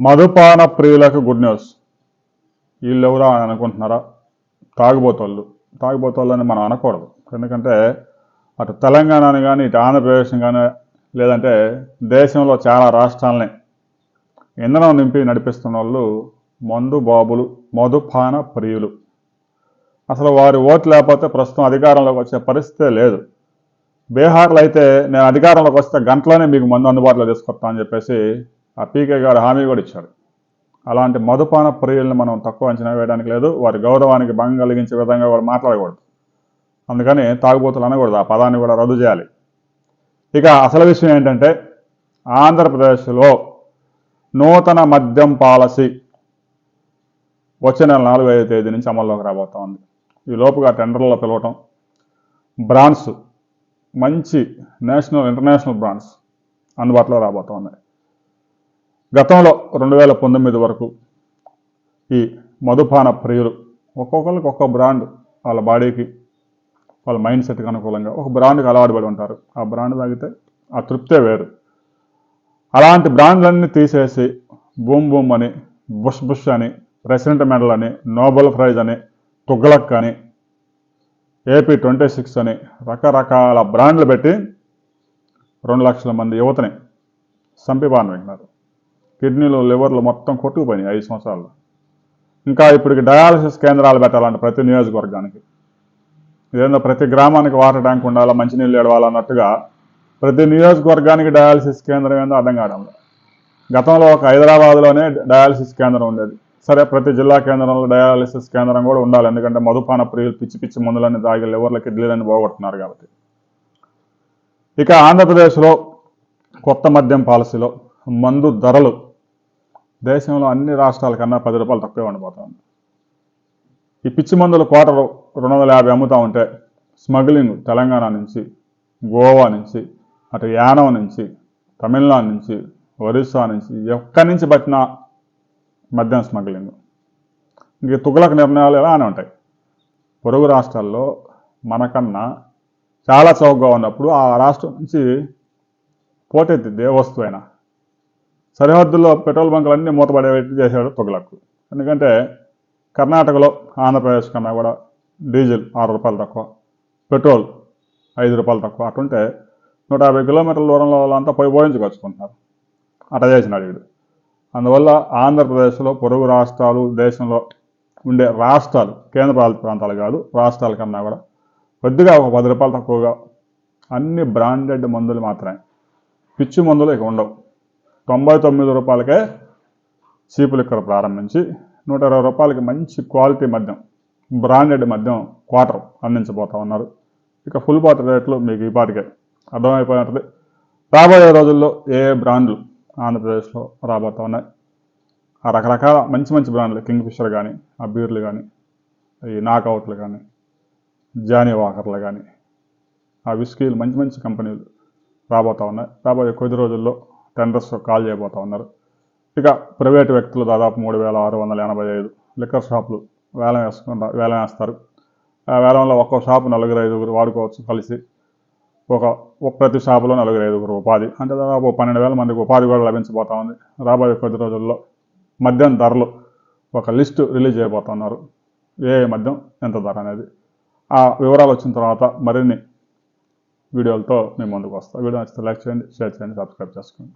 మధుపాన ప్రియులకు good news. వీళ్ళు ఎవరా అని అనుకుంటున్నారా? తాగుబోతోళ్ళు. తాగుబోతోళ్ళు అని మనం అనకూడదు. ఎందుకంటే అటు తెలంగాణని కానీ ఇటు ఆంధ్రప్రదేశ్ని కానీ లేదంటే దేశంలో చాలా రాష్ట్రాలని ఇంధనం నింపి నడిపిస్తున్న వాళ్ళు మందు బాబులు మధుపాన ప్రియులు. అసలు వారి ఓటు లేకపోతే ప్రస్తుతం అధికారంలోకి వచ్చే పరిస్థితే లేదు. బీహార్లో అయితే నేను అధికారంలోకి వస్తే గంటలోనే మీకు మందు అందుబాటులో తీసుకొస్తా అని చెప్పేసి ఆ పీకే గారు హామీ కూడా ఇచ్చాడు అలాంటి మధుపాన ప్రియులను మనం తక్కువ అంచనా వేయడానికి లేదు. వారి గౌరవానికి భంగం కలిగించే విధంగా కూడా మాట్లాడకూడదు. అందుకని తాగుబోతులు అనకూడదు. ఆ పదాన్ని కూడా రద్దు చేయాలి. ఇక అసలు విషయం ఏంటంటే ఆంధ్రప్రదేశ్లో నూతన మద్యం పాలసీ వచ్చే నెల నాలుగు ఐదు తేదీ నుంచి అమల్లోకి రాబోతా ఉంది. ఈ లోపుగా టెండర్లో పిలవటం బ్రాండ్స్ మంచి నేషనల్ ఇంటర్నేషనల్ బ్రాండ్స్ అందుబాటులో రాబోతా ఉన్నాయి. గతంలో రెండు వేల పంతొమ్మిది వరకు ఈ మధుపాన ప్రియులు ఒక్కొక్కరికి ఒక్కొక్క బ్రాండ్ వాళ్ళ బాడీకి వాళ్ళ మైండ్ సెట్కి అనుకూలంగా ఒక బ్రాండ్కి అలవాటు పడి ఉంటారు. ఆ బ్రాండ్ తాగితే ఆ తృప్తే వేరు. అలాంటి బ్రాండ్లన్నీ తీసేసి బూమ్ బూమ్ అని బుష్ బుష్ అని ప్రెసిడెంట్ మెడల్ అని నోబెల్ ప్రైజ్ అని తుగ్లక్ అని ఏపీ ట్వంటీ సిక్స్ అని రకరకాల బ్రాండ్లు పెట్టి రెండు లక్షల మంది యువతని సంపిబాన్ పెట్టినారు కిడ్నీలు లివర్లు మొత్తం కొట్టుకుపోయినాయి ఐదు సంవత్సరాలు. ఇంకా ఇప్పటికి డయాలసిస్ కేంద్రాలు పెట్టాలంటే ప్రతి నియోజకవర్గానికి. ఇదేందో ప్రతి గ్రామానికి వాటర్ ట్యాంక్ ఉండాలా మంచినీళ్ళు ఏడవాలన్నట్టుగా ప్రతి నియోజకవర్గానికి డయాలసిస్ కేంద్రం ఏందో అర్థం కావడంలో గతంలో ఒక హైదరాబాద్లోనే డయాలసిస్ కేంద్రం ఉండేది. సరే ప్రతి జిల్లా కేంద్రంలో డయాలసిస్ కేంద్రం కూడా ఉండాలి. ఎందుకంటే మధుపాన ప్రియులు పిచ్చి పిచ్చి మందులన్నీ తాగి లివర్ల కిడ్నీలన్నీ పోగొట్టున్నారు కాబట్టి. ఇక ఆంధ్రప్రదేశ్లో కొత్త మద్యం పాలసీలో మందు ధరలు దేశంలో అన్ని రాష్ట్రాల కన్నా పది రూపాయలు తక్కువే ఉండిపోతుంది. ఈ పిచ్చి మందుల కోట రెండు వందల యాభై అమ్ముతా ఉంటే స్మగ్లింగ్ తెలంగాణ నుంచి గోవా నుంచి అటు యానం నుంచి తమిళనాడు నుంచి ఒరిస్సా నుంచి ఎక్కడి నుంచి పట్టిన మద్యం స్మగ్లింగ్. ఇంక తుగలకు నిర్ణయాలు ఎలానే ఉంటాయి. పొరుగు రాష్ట్రాల్లో మనకన్నా చాలా చౌకగా ఉన్నప్పుడు ఆ రాష్ట్రం నుంచి పోటెత్తింది ఏ వస్తువైనా సరిహద్దుల్లో పెట్రోల్ బంకులు అన్నీ మూతపడేట్టు చేశాడు తొగలకు. ఎందుకంటే కర్ణాటకలో ఆంధ్రప్రదేశ్ కన్నా కూడా డీజిల్ ఆరు రూపాయలు తక్కువ పెట్రోల్ ఐదు రూపాయలు తక్కువ. అటుంటే నూట యాభై కిలోమీటర్ల దూరంలో వాళ్ళంతా పోయి పోయించుకొచ్చుకుంటున్నారు అట చేసినాడు వీడు అందువల్ల ఆంధ్రప్రదేశ్లో పొరుగు రాష్ట్రాలు దేశంలో ఉండే రాష్ట్రాలు కేంద్రపాలిత ప్రాంతాలు కాదు రాష్ట్రాల కన్నా కూడా కొద్దిగా ఒక పది రూపాయలు తక్కువగా అన్ని బ్రాండెడ్ మందులు మాత్రమే. పిచ్చి మందులు ఇక ఉండవు. తొంభై తొమ్మిది రూపాయలకే చీపులు ఇక్కడ ప్రారంభించి నూట ఇరవై రూపాయలకి మంచి క్వాలిటీ మద్యం బ్రాండెడ్ మద్యం క్వార్టర్ అందించబోతా ఉన్నారు. ఇక ఫుల్ బాటిల్ రేట్లు మీకు ఈ పాటికే అర్థమైపోయి ఉంటుంది. రాబోయే రోజుల్లో ఏ ఏ బ్రాండ్లు ఆంధ్రప్రదేశ్లో రాబోతా ఉన్నాయి? ఆ రకరకాల మంచి మంచి బ్రాండ్లు కింగ్ ఫిషర్ కానీ ఆ బీర్లు కానీ ఈ నాకౌట్లు కానీ జానీ వాకర్లు కానీ ఆ విస్కీలు మంచి మంచి కంపెనీలు రాబోతా ఉన్నాయి. రాబోయే కొద్ది రోజుల్లో టెండర్స్ కాల్ చేయబోతా ఉన్నారు. ఇక ప్రైవేటు వ్యక్తులు దాదాపు మూడు వేల ఆరు వందల ఎనభై ఐదు లిక్కర్ షాపులు వేలం వేసుకుంటా వేలం వేస్తారు. ఆ వేలంలో ఒక్కో షాపు నలుగురు ఐదుగురు వాడుకోవచ్చు కలిసి. ఒక ప్రతి షాపులో నలుగురు ఐదుగురు ఉపాధి. అంటే దాదాపు పన్నెండు వేల మందికి ఉపాధి కూడా లభించబోతా ఉంది. రాబోయే కొద్ది రోజుల్లో మద్యం ధరలు ఒక లిస్టు రిలీజ్ చేయబోతున్నారు ఏ మద్యం ఎంత ధర అనేది. ఆ వివరాలు వచ్చిన తర్వాత మరిన్ని వీడియోలతో మేము ముందుకు వస్తాం. వీడియో నచ్చితే లైక్ చేయండి షేర్ చేయండి సబ్స్క్రైబ్ చేసుకోండి.